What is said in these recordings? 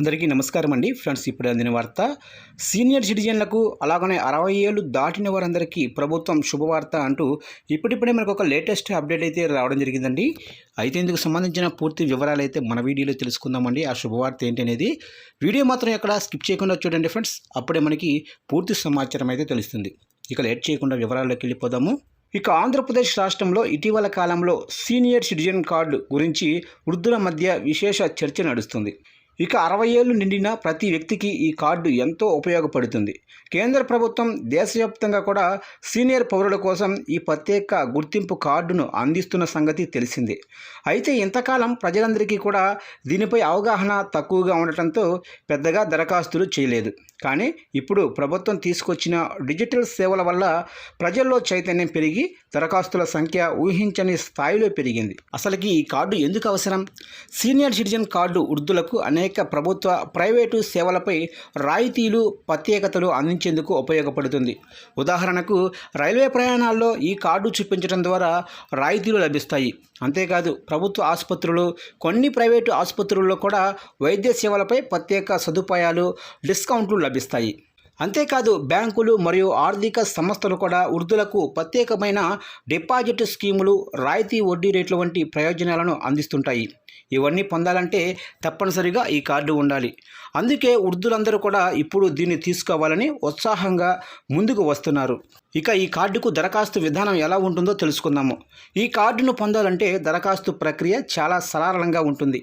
అందరికీ నమస్కారం అండి. ఫ్రెండ్స్ ఇప్పుడు అందిన వార్త. సీనియర్ సిటిజన్లకు అలాగనే అరవై ఏళ్ళు దాటిన వారందరికీ ప్రభుత్వం శుభవార్త అంటూ ఇప్పుడిప్పుడే మనకు ఒక లేటెస్ట్ అప్డేట్ అయితే రావడం జరిగిందండి. అయితే ఇందుకు సంబంధించిన పూర్తి వివరాలు అయితే మన వీడియోలో తెలుసుకుందామండి. ఆ శుభవార్త ఏంటి అనేది వీడియో మాత్రం ఎక్కడ స్కిప్ చేయకుండా చూడండి ఫ్రెండ్స్. అప్పుడే మనకి పూర్తి సమాచారం అయితే తెలుస్తుంది. ఇక లేట్ చేయకుండా వివరాల్లోకి వెళ్ళిపోదాము. ఇక ఆంధ్రప్రదేశ్ రాష్ట్రంలో ఇటీవల కాలంలో సీనియర్ సిటిజన్ కార్డు గురించి వృద్ధుల మధ్య విశేష చర్చ నడుస్తుంది. ఇక అరవై ఏళ్ళు నిండిన ప్రతి వ్యక్తికి ఈ కార్డు ఎంతో ఉపయోగపడుతుంది. కేంద్ర ప్రభుత్వం దేశవ్యాప్తంగా కూడా సీనియర్ పౌరుల కోసం ఈ ప్రత్యేక గుర్తింపు కార్డును అందిస్తున్న సంగతి తెలిసిందే. అయితే ఇంతకాలం ప్రజలందరికీ కూడా దీనిపై అవగాహన తక్కువగా ఉండటంతో పెద్దగా దరఖాస్తులు చేయలేదు. కానీ ఇప్పుడు ప్రభుత్వం తీసుకొచ్చిన డిజిటల్ సేవల వల్ల ప్రజల్లో చైతన్యం పెరిగి దరఖాస్తుల సంఖ్య ఊహించని స్థాయిలో పెరిగింది. అసలుకి ఈ కార్డు ఎందుకు అవసరం? సీనియర్ సిటిజన్ కార్డు వృద్ధులకు అనేక ప్రభుత్వ ప్రైవేటు సేవలపై రాయితీలు ప్రత్యేకతలు అందించేందుకు ఉపయోగపడుతుంది. ఉదాహరణకు రైల్వే ప్రయాణాల్లో ఈ కార్డు చూపించడం ద్వారా రాయితీలు లభిస్తాయి. అంతేకాదు ప్రభుత్వ ఆసుపత్రులు కొన్ని ప్రైవేటు ఆసుపత్రుల్లో కూడా వైద్య సేవలపై ప్రత్యేక సదుపాయాలు డిస్కౌంట్లు లభిస్తాయి. అంతేకాదు బ్యాంకులు మరియు ఆర్థిక సంస్థలు కూడా వృద్ధులకు ప్రత్యేకమైన డిపాజిట్ స్కీములు రాయితీ వడ్డీ రేట్లు వంటి ప్రయోజనాలను అందిస్తుంటాయి. ఇవన్నీ పొందాలంటే తప్పనిసరిగా ఈ కార్డు ఉండాలి. అందుకే వృద్ధులందరూ కూడా ఇప్పుడు దీన్ని తీసుకోవాలని ఉత్సాహంగా ముందుకు వస్తున్నారు. ఇక ఈ కార్డుకు దరఖాస్తు విధానం ఎలా ఉంటుందో తెలుసుకుందాము. ఈ కార్డును పొందాలంటే దరఖాస్తు ప్రక్రియ చాలా సరళంగా ఉంటుంది.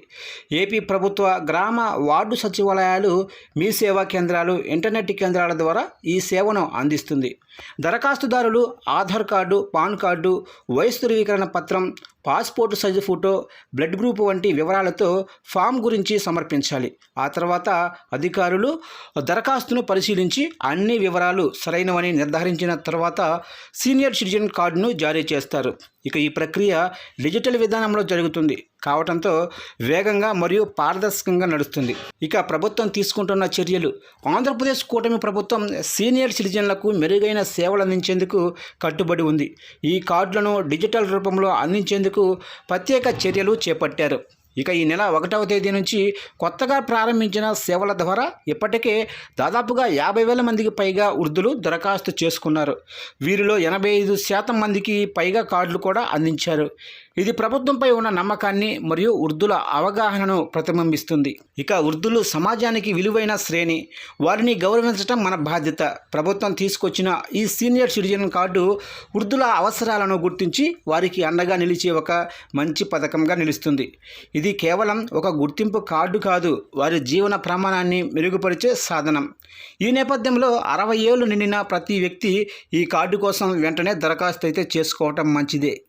ఏపీ ప్రభుత్వ గ్రామ వార్డు సచివాలయాలు మీ సేవా కేంద్రాలు ఇంటర్నెట్ కేంద్రాలు ద్వారా ఈ సేవను అందిస్తుంది. దరఖాస్తుదారులు ఆధార్ కార్డు పాన్ కార్డు వయసు ధృవీకరణ పత్రం passport size photo blood group వంటి వివరాలతో ఫామ్ గురించి సమర్పించాలి. ఆ తర్వాత అధికారులు దరఖాస్తును పరిశీలించి అన్ని వివరాలు సరైనవని నిర్ధారించిన తర్వాత సీనియర్ సిటిజన్ కార్డును జారీ చేస్తారు. ఇక ఈ ప్రక్రియ డిజిటల్ విధానంలో జరుగుతుంది. కావటంతో వేగంగా మరియు పారదర్శకంగా నడుస్తుంది. ఇక ప్రభుత్వం తీసుకుంటున్న చర్యలు. ఆంధ్రప్రదేశ్ కూటమి ప్రభుత్వం సీనియర్ సిటిజన్లకు మెరుగైన సేవలు అందించేందుకు కట్టుబడి ఉంది. ఈ కార్డులను డిజిటల్ రూపంలో అందించేందుకు ప్రత్యేక చర్యలు చేపట్టారు. ఇక ఈ నెల ఒకటవ తేదీ నుంచి కొత్తగా ప్రారంభించిన సేవల ద్వారా ఇప్పటికే దాదాపుగా యాభై వేల మందికి పైగా వృద్ధులు దరఖాస్తు చేసుకున్నారు. వీరిలో ఎనభై ఐదు శాతం మందికి పైగా కార్డులు కూడా అందించారు. ఇది ప్రభుత్వంపై ఉన్న నమ్మకాన్ని మరియు వృద్ధుల అవగాహనను ప్రతిబింబిస్తుంది. ఇక వృద్ధులు సమాజానికి విలువైన శ్రేణి వారిని గౌరవించడం మన బాధ్యత. ప్రభుత్వం తీసుకొచ్చిన ఈ సీనియర్ సిటిజన్ కార్డు వృద్ధుల అవసరాలను గుర్తించి వారికి అండగా నిలిచే ఒక మంచి పథకంగా నిలుస్తుంది. ఇది కేవలం ఒక గుర్తింపు కార్డు కాదు వారి జీవన ప్రమాణాన్ని మెరుగుపరిచే సాధనం. ఈ నేపథ్యంలో అరవై ఏళ్ళు నిండిన ప్రతి వ్యక్తి ఈ కార్డు కోసం వెంటనే దరఖాస్తు అయితే చేసుకోవటం మంచిదే.